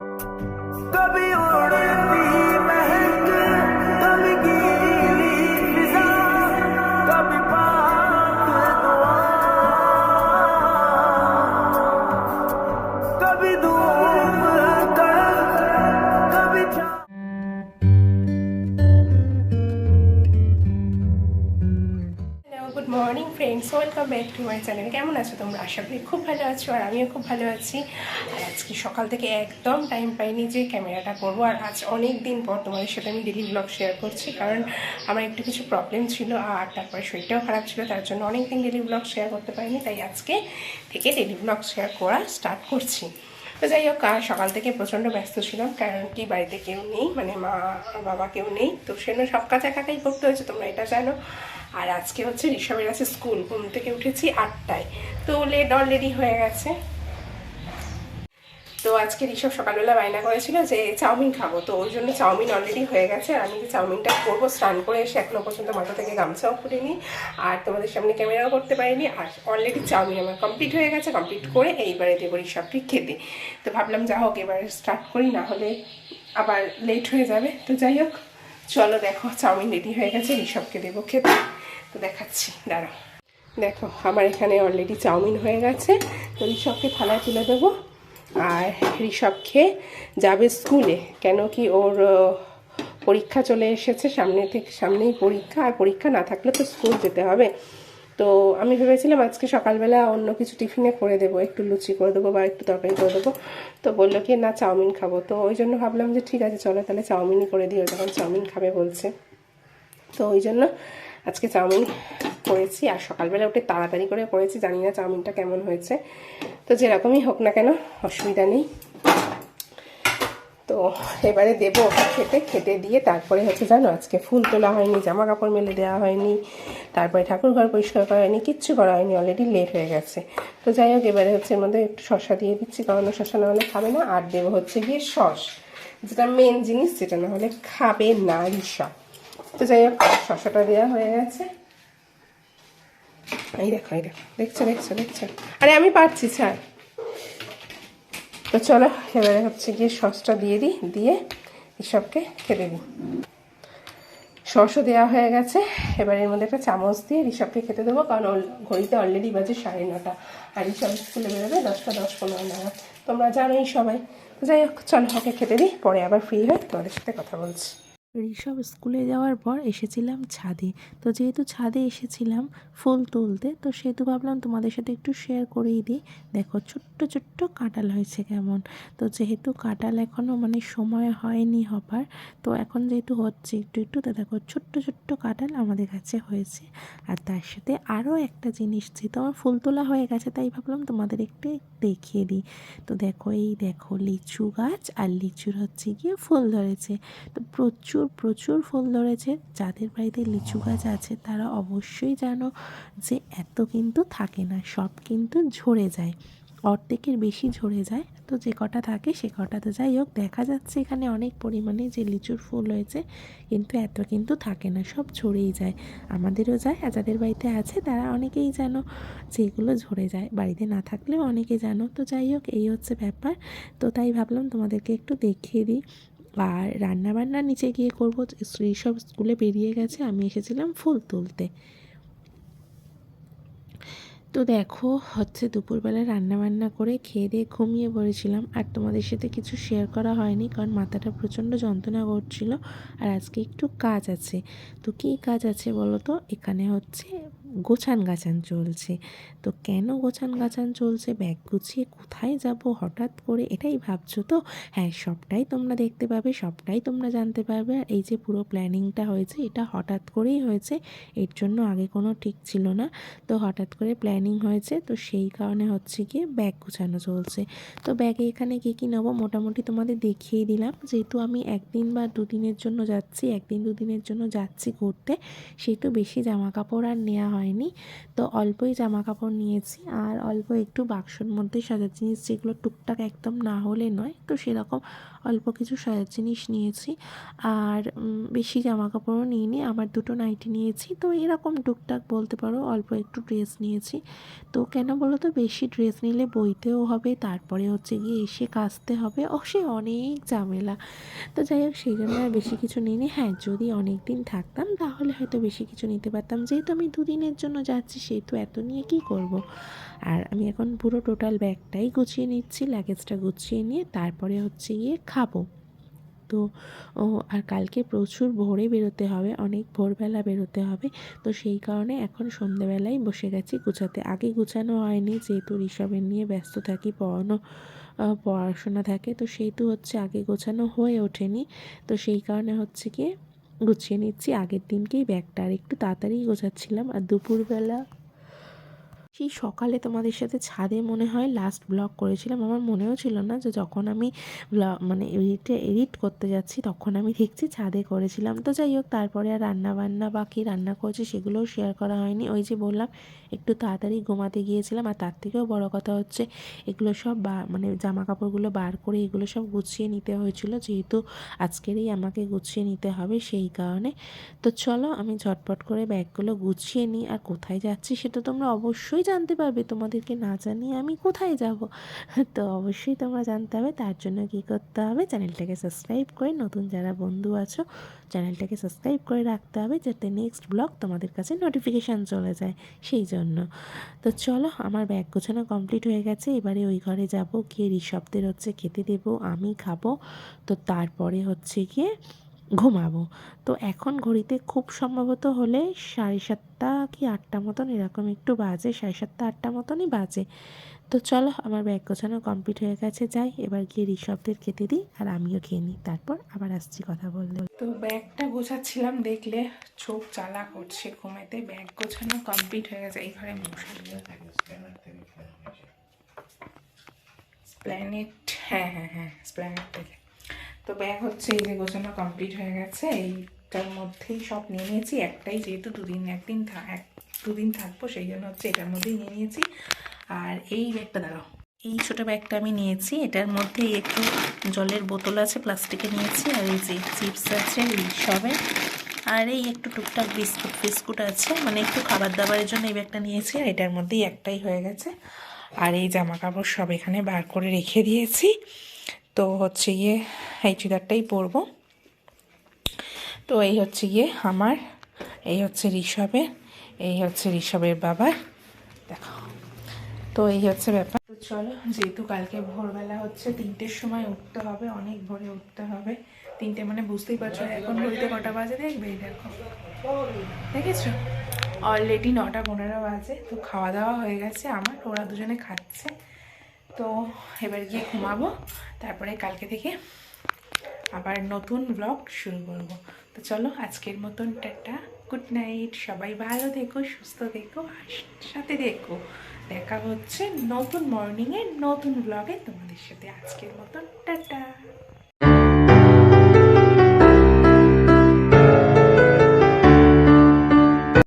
कभी उड़ती friends welcome back to my channel কেমন আছো তোমরা? আশা করি খুব ভালো আছো আর আমিও খুব ভালো আছি। আর আজকে সকাল থেকে একদম টাইম পাইনি যে ক্যামেরাটা করব আর আজ অনেক দিন পর তোমাদের সাথে আমি ডেলি ব্লগ শেয়ার করছি কারণ আমার একটু কিছু প্রবলেম ছিল আর তারপরে শরীরটাও খারাপ ছিল, তার জন্য অনেক দিন ডেলি ব্লগ শেয়ার করতে পারিনি, তাই আজকে থেকে ডেলি ব্লগ শেয়ার করা স্টার্ট করছি। তো যাই হোক, আর সকাল থেকে প্রচণ্ড ব্যস্ত ছিলাম, কারণ কি বাড়িতে কেউ নেই মানে মা, বাবা কেউ নেই, তো সেজন্য সব কাজ একাকাই করতে হয়েছে, তোমরা এটা জানো। আর আজকে হচ্ছে ঋষভের আছে স্কুল, ঘুম থেকে উঠেছি আটটায়, তো লেট অলরেডি হয়ে গেছে। তো আজকে ঋষভ সকালবেলা বায়না করেছিল যে চাউমিন খাব। তো ওই জন্য চাউমিন অলরেডি হয়ে গেছে। আমি চাউমিনটা করব, স্নান করে এসে এখনও পর্যন্ত মাথা থেকে গামছাও খুলিনি। আর তোমাদের সামনে ক্যামেরাও করতে পারিনি। আর অলরেডি চাউমিন আমার কমপ্লিট হয়ে গেছে। কমপ্লিট করে এইবারে দেবো ঋষভকে খেতে। তো ভাবলাম যা হোক, এবার স্টার্ট করি, না হলে আবার লেট হয়ে যাবে। তো যাই হোক, চলো দেখো, চাউমিন রেডি হয়ে গেছে, ঋষভকে দেবো খেতে। তো দেখাচ্ছি, দাঁড়াও। দেখো, আমার এখানে অলরেডি চাউমিন হয়ে গেছে। তো ঋষভকে থালায় তুলে দেবো। আর ঋষভ খেয়ে যাবে স্কুলে। কেন কি ওর পরীক্ষা চলে এসেছে সামনে থেকে, সামনেই পরীক্ষা, আর পরীক্ষা না থাকলে তো স্কুল যেতে হবে। তো আমি ভেবেছিলাম আজকে সকালবেলা অন্য কিছু টিফিনে করে দেবো, একটু লুচি করে দেবো বা একটু তরকারি করে দেবো। তো বলল কি, না, চাউমিন খাব। তো ওই জন্য ভাবলাম যে, ঠিক আছে, চলো তাহলে চাউমিনই করে দিও। যখন চাউমিন খাবে বলছে। তো ওই জন্য আজকে চাউমিন করেছি আর সকালবেলা উঠে তাড়াতাড়ি করে করেছি, জানি না চাউমিনটা কেমন হয়েছে। তো যেরকমই হোক না কেন, অসুবিধা নেই। তো এবারে দেবো খেতে খেতে দিয়ে তারপরে হচ্ছে জানো, আজকে ফুল তোলা হয়নি জামা কাপড় মেলে দেওয়া হয়নি, তারপরে ঠাকুর ঘর পরিষ্কার করা হয়নি, কিচ্ছু করা হয়নি অলরেডি লেট হয়ে গেছে। তো যাই হোক, এবারে হচ্ছে এর মধ্যে একটু শশা দিয়ে দিচ্ছি, কারণ শশা না হলে খাবে না, আর দেবো হচ্ছে গিয়ে সস যেটা মেন জিনিস যেটা না হলে খাবে না ঋষভ তো যাই হোক শশাটা দেওয়া হয়ে গেছে। এই দেখো এই দেখো, দেখছ দেখছ দেখছ। আরে আমি পারছি, ছাড়। তো চলো, এবারে হচ্ছে গিয়ে সসটা দিয়ে দিই, দিয়ে এসবকে খেতে দিই। সসও দেওয়া হয়ে গেছে। এবার এর মধ্যে একটা চামচ দিয়ে ঋষভকে খেতে দেবো, কারণ ঘড়িতে অলরেডি বাজে সাড়ে নটা। আর ঋষভ স্কুলে বেরোবে দশটা, দশ, পনেরো নাগাদ। তোমরা জানোই সবাই। যাই হোক, চলো ওকে খেতে দিই, পরে আবার ফ্রি হয়ে তোমাদের সাথে কথা বলছি। ঋষভ স্কুলে যাওয়ার পর এসেছিলাম ছাদে। তো যেহেতু ছাদে এসেছিলাম ফুল তুলতে, তো সেহেতু ভাবলাম তোমাদের সাথে একটু শেয়ার করেই দিই। দেখো ছোট্ট ছোট্ট কাঁটাল হয়েছে কেমন। তো যেহেতু কাঁঠাল এখনও মানে সময় হয়নি হবার, তো এখন যেহেতু হচ্ছে একটু একটু, তো দেখো ছোট্ট ছোট্ট কাঁঠাল আমাদের কাছে হয়েছে। আর তার সাথে আরও একটা জিনিস, যেহেতু আমার ফুল তোলা হয়ে গেছে, তাই ভাবলাম তোমাদের একটু দেখিয়ে দিই। তো দেখো, এই দেখো লিচু গাছ আর লিচুর হচ্ছে গিয়ে ফুল ধরেছে। তো প্রচুর প্রচুর প্রচুর ফুল ধরেছে। যাদের বাড়িতে লিচু গাছ আছে, তারা অবশ্যই জানো যে এত কিন্তু থাকে না, সব কিন্তু ঝরে যায়। অর্ধেকের বেশি ঝরে যায়। তো যে কটা থাকে, সে কটা তো যাই হোক, দেখা যাচ্ছে এখানে অনেক পরিমাণে যে লিচুর ফুল হয়েছে কিন্তু এত কিন্তু থাকে না, সব ঝরেই যায়। আমাদেরও যায়, আর যাদের বাড়িতে আছে, তারা অনেকেই জানো যে এগুলো ঝরে যায়। বাড়িতে না থাকলেও অনেকে জানো। তো যাই হোক, এই হচ্ছে ব্যাপার। তো তাই ভাবলাম তোমাদেরকে একটু দেখিয়ে দিই। আর রান্নাবান্না নিচে গিয়ে করব। সব স্কুলে বেরিয়ে গেছে, আমি এসেছিলাম ফুল তুলতে। তো দেখো, হচ্ছে দুপুরবেলা রান্না বান্না করে খেয়ে দিয়ে ঘুমিয়ে পড়েছিলাম। আর তোমাদের সাথে কিছু শেয়ার করা হয়নি, কারণ মাথাটা প্রচণ্ড যন্ত্রণা করছিল। আর আজকে একটু কাজ আছে। তো কী কাজ আছে বলো তো? এখানে হচ্ছে গোছান গাছান চলছে। তো কেন গোছান গাছান চলছে? ব্যাগ গুছিয়ে কোথায় যাব হঠাৎ করে? এটাই ভাবছ তো? হ্যাঁ সবটাই তোমরা দেখতে পাবে, সবটাই তোমরা জানতে পারবে। আর এই যে পুরো প্ল্যানিংটা হয়েছে, এটা হঠাৎ করেই হয়েছে। এর জন্য আগে কোনো ঠিক ছিল না। তো হঠাৎ করে প্ল্যানিং হয়েছে, তো সেই কারণে হচ্ছে গিয়ে ব্যাগ গুছানো চলছে। তো ব্যাগে এখানে কী কী নেব মোটামুটি তোমাদের দেখিয়ে দিলাম। যেহেতু আমি একদিন বা দুদিনের জন্য যাচ্ছি, একদিন দুদিনের জন্য যাচ্ছি ঘুরতে, সেহেতু বেশি জামা কাপড় আর নেওয়া হয় হয়নি তো অল্পই জামা কাপড় নিয়েছি আর অল্প একটু বাক্সর মধ্যে সাজার জিনিস যেগুলো টুকটাক একদম না হলে নয়। তো সেরকম অল্প কিছু সাজার জিনিস নিয়েছি আর বেশি জামা কাপড়ও নিইনি। আমার দুটো নাইটি নিয়েছি। তো এরকম টুকটাক বলতে পারো অল্প একটু ড্রেস নিয়েছি। তো কেন বলো তো, বেশি ড্রেস নিলে বইতেও হবে, তারপরে হচ্ছে গিয়ে এসে কাচতে হবে। ও, সে অনেক ঝামেলা। তো যাই হোক, সেই জন্য আর বেশি কিছু নিইনি। হ্যাঁ যদি অনেক দিন থাকতাম, তাহলে হয়তো বেশি কিছু নিতে পারতাম। যেহেতু আমি দুদিনের জন্য যাচ্ছি সেহেতু এত নিয়ে কি করব। আর আমি এখন পুরো টোটাল ব্যাগটাই গুছিয়ে নিচ্ছি লাগেজটা গুছিয়ে নিয়ে তারপরে হচ্ছে গিয়ে খাব। তো, ও, আর কালকে প্রচুর ভোরে বেরোতে হবে, অনেক ভোরবেলা বেরোতে হবে। তো সেই কারণে এখন সন্ধেবেলায় বসে গেছি গুছাতে। আগে গুছানো হয়নি, যেহেতু ঋষভের নিয়ে ব্যস্ত থাকি, পড়ানো পড়াশোনা থাকে, তো সেহেতু হচ্ছে আগে গোছানো হয়ে ওঠেনি। তো সেই কারণে হচ্ছে গিয়ে গুছিয়ে নিচ্ছি। আগের দিনকেই ব্যাগটা আর একটু তাড়াতাড়ি গোছাচ্ছিলাম। আর দুপুরবেলা সেই সকালে তোমাদের সাথে ছাদে মনে হয় লাস্ট ব্লগ করেছিলাম। আমার মনেও ছিল না যে যখন আমি ব্লগ মানে এডিটে এডিট করতে যাচ্ছি, তখন আমি দেখছি ছাদে করেছিলাম। তো যাই হোক, তারপরে আর রান্না বান্না বা কী রান্না করেছি সেগুলোও শেয়ার করা হয়নি। ওই যে বললাম, একটু তাড়াতাড়ি ঘুমাতে গিয়েছিলাম আর তার থেকেও বড় কথা হচ্ছে, এগুলো সব বা মানে জামা কাপড়গুলো বার করে এগুলো সব গুছিয়ে নিতে হয়েছিল। যেহেতু আজকেরই আমাকে গুছিয়ে নিতে হবে সেই কারণে। তো চলো আমি ঝটপট করে ব্যাগগুলো গুছিয়ে নিই। আর কোথায় যাচ্ছি সেটা তোমরা অবশ্যই জানতে পারবে তোমাদেরকে না জানিয়ে আমি কোথায় যাব। তো অবশ্যই তোমরা জানতে হবে, তার জন্য কী করতে হবে, চ্যানেলটাকে সাবস্ক্রাইব করে নতুন যারা বন্ধু আছো, চ্যানেলটাকে সাবস্ক্রাইব করে রাখতে হবে যাতে নেক্সট ব্লগ তোমাদের কাছে নোটিফিকেশান চলে যায়, সেই জন্য। তো চলো, আমার ব্যাগ গোছানো কমপ্লিট হয়ে গেছে, এবারে ওই ঘরে যাব, গিয়ে ঋষভদের হচ্ছে খেতে দেবো, আমি খাব। তো তারপরে হচ্ছে গিয়ে ঘুমাবো। তো এখন ঘড়িতে খুব সম্ভবত হলে সাড়ে সাতটা কি আটটা মতন, এরকম একটু বাজে, সাড়ে সাতটা, আটটা মতনই বাজে। তো চলো, আমার ব্যাগ গোছানো কমপ্লিট হয়ে গেছে, যাই। এবার গিয়ে ঋষভদের খেতে দিই, আর আমিও খেয়ে নিই। তারপর আবার আসছি কথা বলতে। তো ব্যাগটা গোছাচ্ছিলাম, দেখলে চোখ জ্বালা করছে ঘুমেতে। ব্যাগ গোছানো কমপ্লিট হয়ে গেছে। এই ঘরে মশারিও স্প্ল্যানেট হ্যাঁ হ্যাঁ হ্যাঁ স্প্ল্যানেট থেকে তো ব্যাগ হচ্ছে এই যে গোছানো কমপ্লিট হয়ে গেছে, এইটার মধ্যেই সব নিয়ে নিয়েছি। একটাই যেহেতু দুদিন, একদিন এক, দুদিন থাকব, সেই জন্য হচ্ছে এটার মধ্যেই নিয়ে নিয়েছি। আর এই ব্যাগটা দাঁড়াও, এই ছোটো ব্যাগটা আমি নিয়েছি। এটার মধ্যে একটু জলের বোতল আছে প্লাস্টিকে নিয়েছি, আর এই যে চিপস আছে, এই সবে। আর এই একটু টুকটাক বিস্কুট বিস্কুট আছে মানে একটু খাবার দাবারের জন্য এই ব্যাগটা নিয়েছি, আর এটার মধ্যেই একটাই হয়ে গেছে। আর এই জামা কাপড় সব এখানে বার করে রেখে দিয়েছি। তো হচ্ছে গিয়ে এই চুড়িদারটাই পরবো। তো এই হচ্ছে গিয়ে আমার, এই হচ্ছে ঋষভের এই হচ্ছে ঋষভের বাবার দেখো। তো এই হচ্ছে ব্যাপার। তো চলো, যেহেতু কালকে ভোরবেলা হচ্ছে তিনটের সময় উঠতে হবে, অনেক ভোরে উঠতে হবে। তিনটে মানে বুঝতেই পারছ, এখন ঘড়িতে কটা বাজে দেখবে? দেখো। দেখেছ? অলরেডি নটা পনেরো বাজে, তো খাওয়া দাওয়া হয়ে গেছে, আমার, ওরা দুজনে খাচ্ছে। তো এবার গিয়ে ঘুমাবো, তারপরে কালকে থেকে আবার নতুন ব্লগ শুরু করব। তো চলো আজকের মতন টাটা গুড নাইট সবাই ভালো দেখো সুস্থ দেখো আর সাথে দেখো দেখা হচ্ছে নতুন মর্নিংয়ে নতুন ব্লগে তোমাদের সাথে আজকের মতন, টাটা।